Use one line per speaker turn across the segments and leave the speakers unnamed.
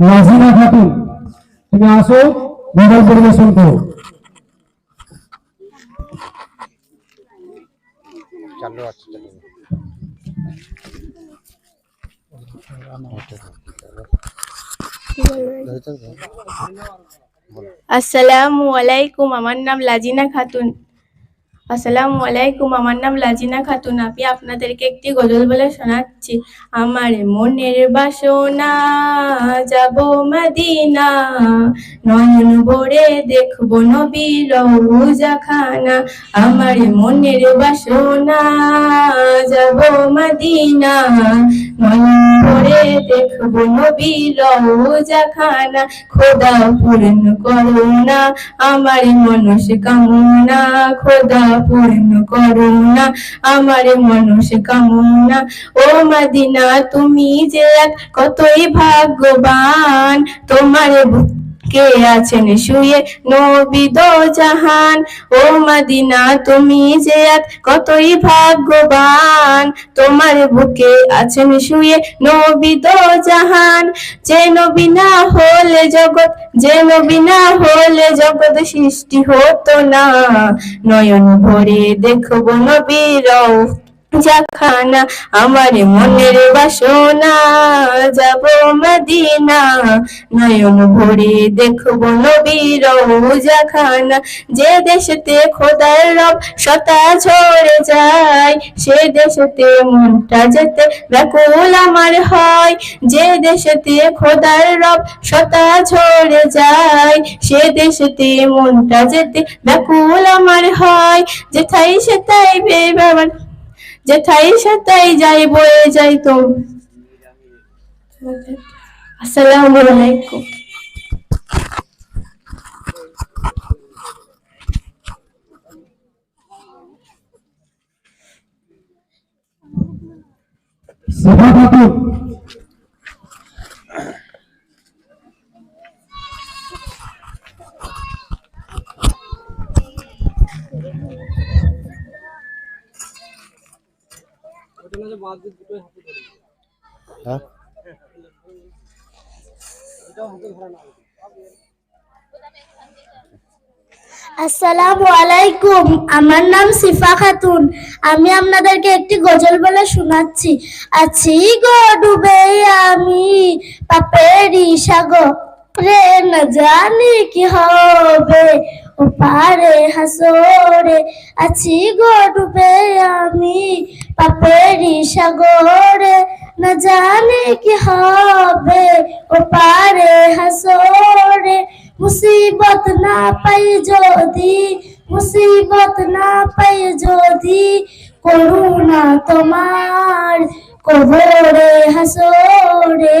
নাজিনা খাতুন তুমি আসো গজল পরিবেশন করো।
চালু আছে।
আসসালামু আলাইকুম আমার নাম লাজিনা খাতুন। আসসালামু আলাইকুম আমার নাম লাজিনা খাতুন। আমি আপনাদেরকে একটি গজল বলে শোনাচ্ছি। আমার মনের বাসনা, যাব মদিনা। নয়ন ভরে দেখব নবীর খানা আমার মনের বাসনা, যাব মদিনা। নয়ন ভরে দেখব নবীর খানা খোদা পূর্ণ করো না, আমার মনস কামনা খোদা পূর্ণ করুণা আমার মানুষ কামনা। ও মদিনা তুমি যে কতই ভাগ্যবান তোমার বুকে আছেন? শুয়ে নবী দো জাহান। ও মদিনা, তুমি যে কতই ভাগ্যবান। তোমার বুকে আছেন শুয়ে নবী দো জাহান। যে নবী না হলে জগৎ, যে নবী না হলে জগৎ সৃষ্টি হতো না। নয়ন ভরে দেখব নবীর জাখানা আমার মনের বাসনা। যাব মদিনা, নয়ন ভরে দেখব নবীর জাখানা যে দেশেতে খোদার রব সতা ঝরে যায়, সে দেশেতে মনটা যেতে ব্যাকুল আমার হয়। যে দেশেতে খোদার রব সতা ঝরে যায়, সে দেশেতে মনটা যেতে ব্যাকুল আমার হয়। যেথাই সেটাই বেবার যেথাই সেটাই যাই বয়ে যাই তো। আসসালামু আলাইকুম।
সভা
হ্যাঁ?
আসসালামু আলাইকুম আমার নাম সিফা খাতুন। আমি আপনাদেরকে একটি গজল বলে শোনাচ্ছি। আছি গো ডুবে আমি পাপেরি সাগরে না জানি কি হবে। ও পারে হাসরে আছি গো ডুবে আমি পাপেরি সাগরে না জানি কি হবে। ও পারে হাসরে মুসিবত না পাই যদি, মুসিবত না পাই যদি, করুণা তোমার কবরে হাসরে।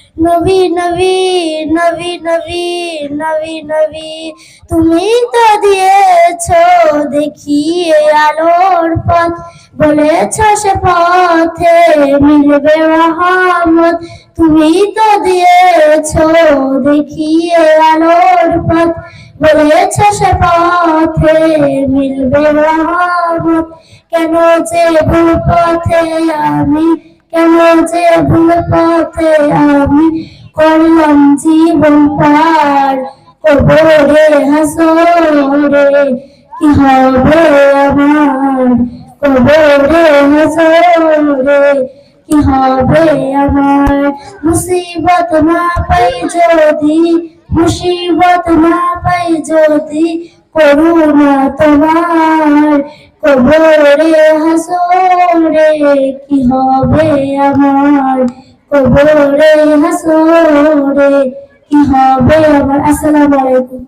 নবী নবী নবী নবী নবী নবী, তুমি তো দিয়েছ দেখিয়ে আলোর পথ। বলেছ সে পথে মিলবে রহমত। তুমি তো দিয়েছ দেখিয়ে আলোর পথ। বলেছ সে পথে মিলবে রহমত। কেন যে পথে আমি কেন যে ভুল পথে আমি করলাম জীবন পার, কবরে হাসরে কি হবে আমার? কবরে হাসরে কি হবে আমার? মুসিবত না পাই যদি, মুসিবত না পাই যদি করুণা তোমার। কবরে হাসরে কি হবে আমার? কবরে হাসরে কি হবে আমার? আসসালামু আলাইকুম।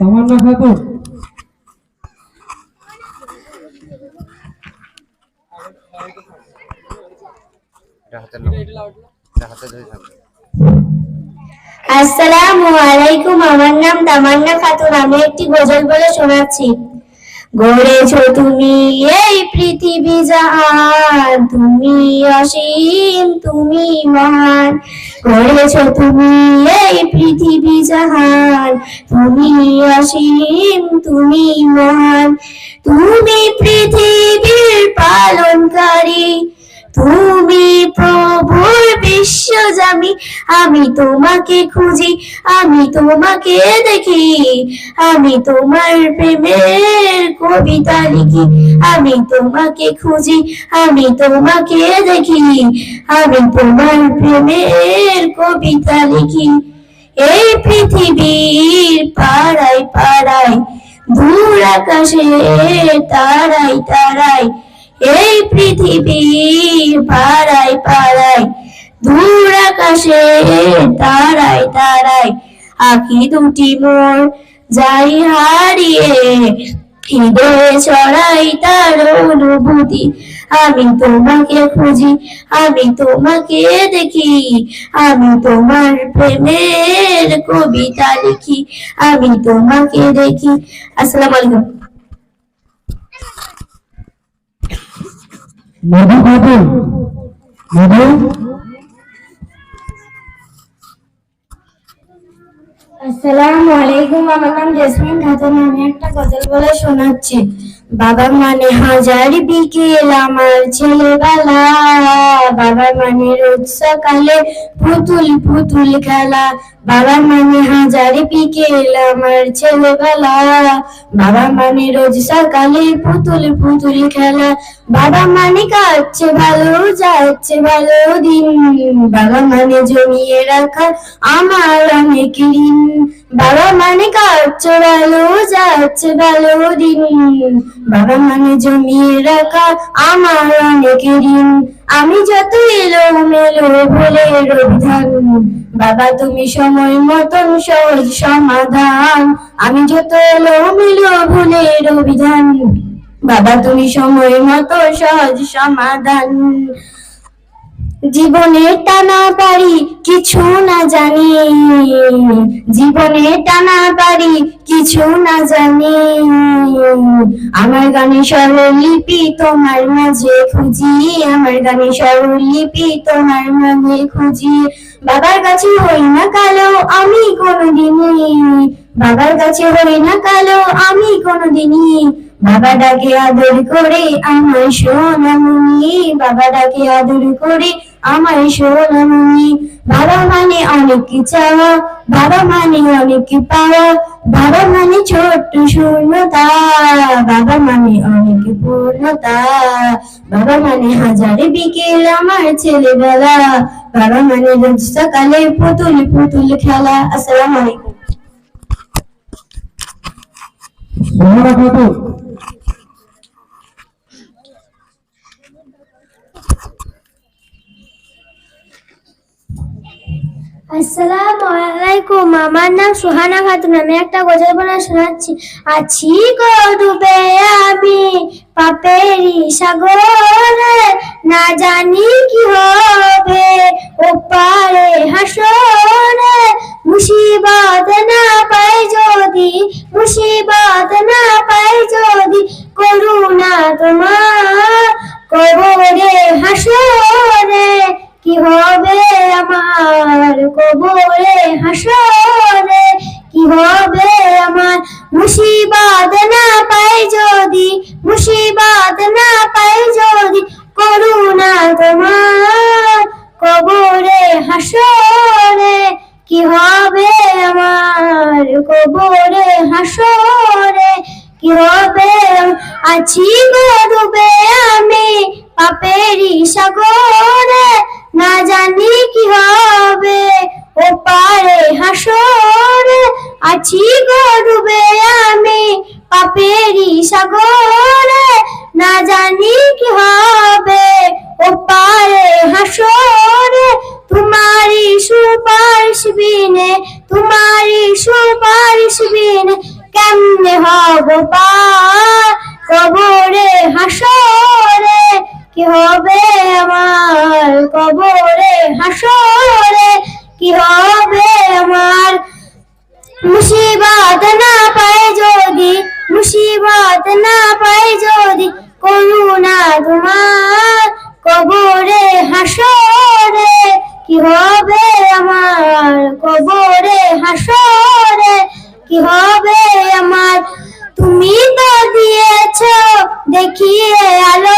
তামান্না খাতুন
এটা হাতে নাও এটা হাতে ধরে থাকবে।
আসসালামু আলাইকুম, আমার নাম তামান্না খাতুন। আমি একটি গজল বলে শোনাচ্ছি। গড়েছ তুমি এই পৃথিবী জাহান, তুমি অসীম, তুমি মহান। গড়েছ তুমি এই পৃথিবী জাহান, তুমি অসীম, তুমি মহান। তুমি পৃথিবীর পালনকারী তুমি প্রভুর বিশ্বজামি আমি তোমাকে খুঁজি, আমি তোমাকে দেখি, আমি তোমার প্রেমের কবিতা লিখি, আমি তোমাকে খুঁজি, আমি তোমাকে দেখি, আমি তোমার প্রেমের কবিতা লিখি। এই পৃথিবীর পাড়ায় পাড়ায়, দূর আকাশে তারাই তারাই এই পৃথিবীর পাড়ায় পাড়ায়, দূর আকাশে তারাই তারাই আখি দুটি মোর যাই হারিয়ে, হৃদয়ে ছড়াই তার অনুভূতি। আমি তোমাকে খুঁজি, আমি তোমাকে দেখি, আমি তোমার প্রেমের কবিতা লিখি, আমি তোমাকে দেখি। আসসালামু আলাইকুম।
মধু খাতুন মধু?
আসসালামু আলাইকুম, আমার নাম জেসমিন খাতুন। আমি একটা গজল বলে শোনাচ্ছি। বাবা মানে হাজার বিকেল আমার ছেলেবেলা। বাবা মানে রোজ সকালে পুতুল পুতুল খেলা। বাবা মানে হাজার বিকেল আমার ছেলেবেলা। বাবা মানে রোজ সকালে পুতুল পুতুল খেলা। বাবা মানে কাটছে ভালো যাচ্ছে ভালো দিন। বাবা মানে জমিয়ে রাখা আমার অনেক ঋণ। বাবা মানে কাটছে ভালো যাচ্ছে ভালো দিন। বাবা মানে জমিয়ে রাখা আমার অনেক ঋণ। আমি যত এলো মেলো বলে রবিধান বাবা, তুমি সময় মতন সহজ সমাধান। আমি যত এলো মেলো ভুলে রবিধান বাবা, তুমি সময় মতো সহজ সমাধান। জীবনে টানা পারি কিছু না জানি। জীবনে টানা পারি কিছু না জানি। আমার গানে স্বরলিপি তোমার মাঝে খুঁজি। আমার গানে স্বরলিপি তোমার মাঝে খুঁজি। বাবার কাছে হই না কালো, আমি কোনোদিনই। বাবার কাছে হই না কালো, আমি কোনোদিনই। বাবা ডাকে আদর করে আমায় সোনামুনি বাবা ডাকে আদর করে আমায় সোনামুনি বাবা মানে অনেক চাওয়া, বাবা মানে অনেক পাওয়া। বাবা মানে ছোট্ট শূন্যতা, বাবা মানে অনেক পূর্ণতা। বাবা মানে হাজারে বিকেল আমার ছেলেবেলা। আসসালামু আলাইকুম আসসালামু আলাইকুম আমার নাম সুহানা খাতুন, আমি একটা গজল বলে শোনাচ্ছি। আছি গো ডুবে আমি পাপেরি সাগরে, না জানি কি হবে ওপারে হাসরে মুসিবত না পাই যদি, মুসিবত না পাই যদি করুণা তোমার। কবরে হাসরে কি হবে আমার? কবরে হাসরে কি হবে আমার? মুসিবত না পাই যদি, মুসিবত না পাই যদি করুণা তোমার। কবরে হাসরে, কি হবে আছি গো ডুবে আমি পাপেরি সাগরে, না জানি কি হবে ও পারে হাসরে। আছি গো ডুবে আমি পাপেরি সাগরে, না জানি কি হবে ও পারে হাসরে। তোমারি সুপারিশ বিনে তোমারি সুপারিশ বিনে কেমনে হব পার কবরে হাসরে কি হবে আমার? কবরে হাসরে কি হবে আমার? মুসিবত না পাই যদি, মুসিবত না পাই যদি করুণা তোমার। কবরে হাসরে কি হবে আমার কবরে হাসরে? কি হবে আমার? তুমি তো দিয়েছ দেখিয়ে আলোর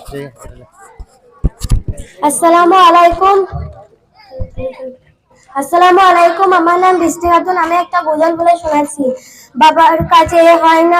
আসসালামু আলাইকুম। আসসালামু আলাইকুম, আমার নাম বৃষ্টি আমি একটা গজল বলে শোনাচ্ছি। বাবার কাছে হয় না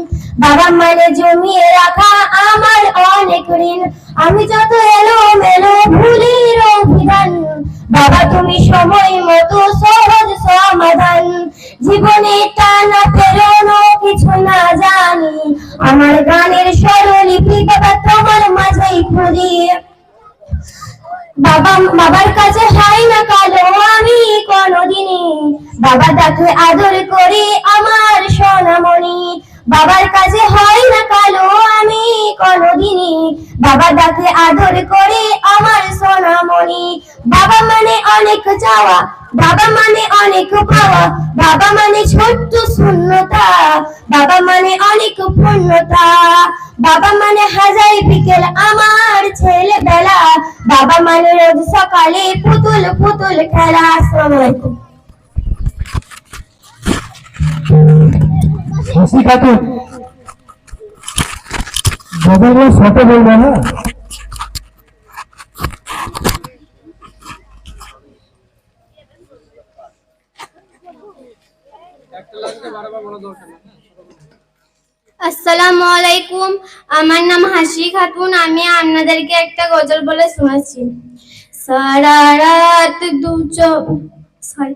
বাবা মানে জমিয়ে রাখা আমার অনেক ঋণ। আমি যত এলো মেলো ভুলির অভিধান। বাবা, তুমি সময় মতো সহজ সমাধান। জীবনে টানা পেরোনো কিছু না জানি। আমার গানের স্বরলিপি বাবা, তোমার মাঝেই খুঁজি। বাবা, বাবার কাছে হয় না কালো আমি কোনদিনই। বাবা, তাকে আদর করি আমার সোনামণি। বাবার কাছে হয় না কালো, আমি কোনদিনই বাবা তাকে আদর করে আমার সোনামণি। বাবা মানে অনেক চাওয়া, বাবা মানে অনেক পাওয়া, বাবা মানে ছোট্ট শূন্যতা, বাবা মানে অনেক পূর্ণতা। বাবা মানে হাজার বিকেল আমার ছেলেবেলা, বাবা মানে রোজ সকালে পুতুল পুতুল খেলা। আসসালামু আলাইকুম।
হাসি খাতুন গজলগুলো শর্টে বলবে না?
আসসালামু আলাইকুম। আমার নাম হাসি খাতুন। আমি আপনাদেরকে একটা গজল বলে শোনাচ্ছি। সারা রাত দু সরি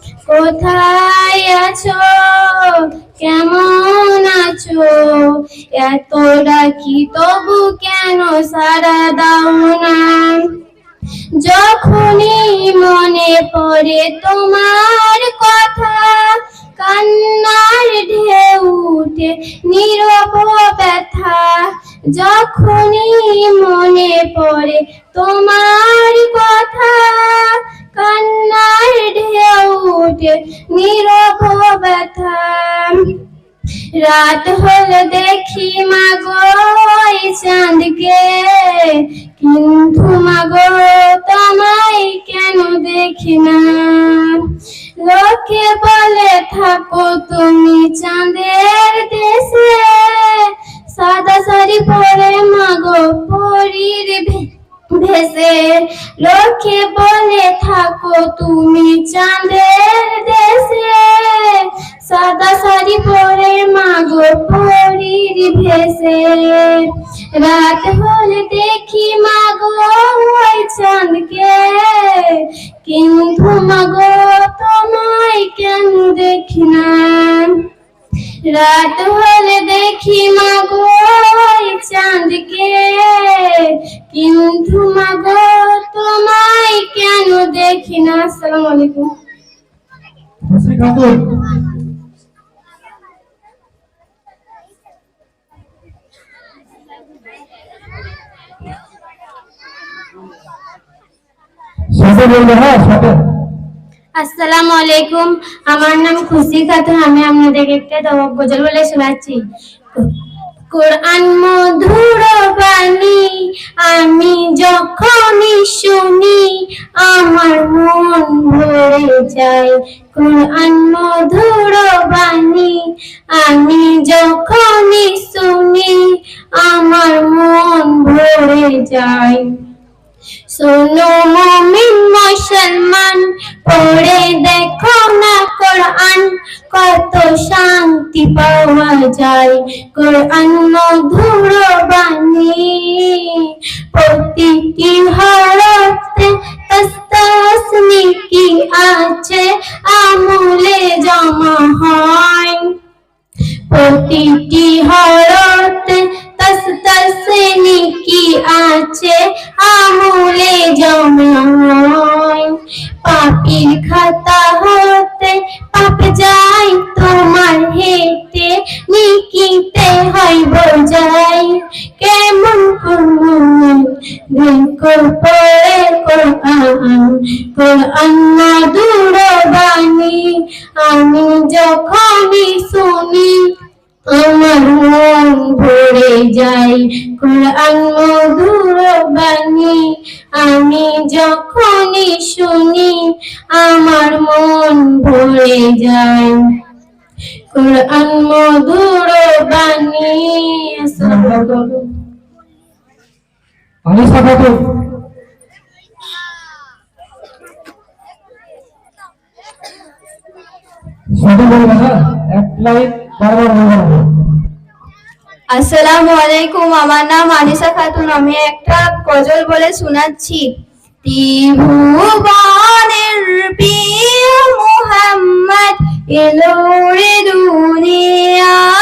কোথায় আছো? কেমন আছো? এত ডাকি তবু কেন সারা দাও না? যখনই মনে পড়ে তোমার কথা, কান্নার ঢেউ উঠে নীরব ব্যথা। যখনই মনে পড়ে তোমার কথা, কান্নার উঠে নীরব ব্যথা। রাত হলে দেখি মাগো চাঁদকে। কিন্তু মাগো তোমায় কেন দেখি না? লোকে বলে, থাকো তুমি চাঁদের দেশে। সাদা শাড়ি পরে মাগো পরীর ভে- ভেসে লোকে বলে থাকো, তুমি চাঁদের দেশে। সাদা শাড়ি পরে মাগো পরীর ভেসে।
রাত হলে দেখি মাগো ওই চাঁদকে। কিন্তু মাগো তোমায় কেন দেখি না? রাত হলে দেখি মাগো ওই চাঁদকে। কিন্তু মাগো তোমায় কেন দেখি না? আসসালামু আলাইকুম।
সাথে বলবে হ্যাঁ সাথে।
আসসালামু আলাইকুম। আমার নাম খুশি খাতুন, আমি আপনাদেরকে একটা গজল বলে শোনাচ্ছি। কোরআন মধুর বাণী, আমি যখনই শুনি, আমার মন ভরে যায়। কোরআন মধুর বাণী, আমি যখনই শুনি, আমার মন ভরে যায়। শোনো মুমিন মুসলমান, পড়ে দেখো না কোরআন, কত শান্তি পাওয়া যায়। কোরআন মধুর বাণী, প্রতিটি হরফে তস্তাসনি কি আছে, আমলে জমা হয়। প্রতিটি হরতে তসনি কি আছে আমলে জমায়। পাপির খাতা হতে পাপ যাই
খাতুন
আসসালামু আলাইকুম, আমার নাম আনিসা খাতুন। আমি একটা গজল বলে শোনাচ্ছি। ত্রিভুবনের প্রিয় মুহাম্মদ এলো রে দুনিয়ায়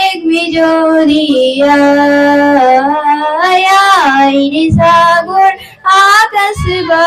যদি আয় আয় রে সাগর আকাশ বাতাস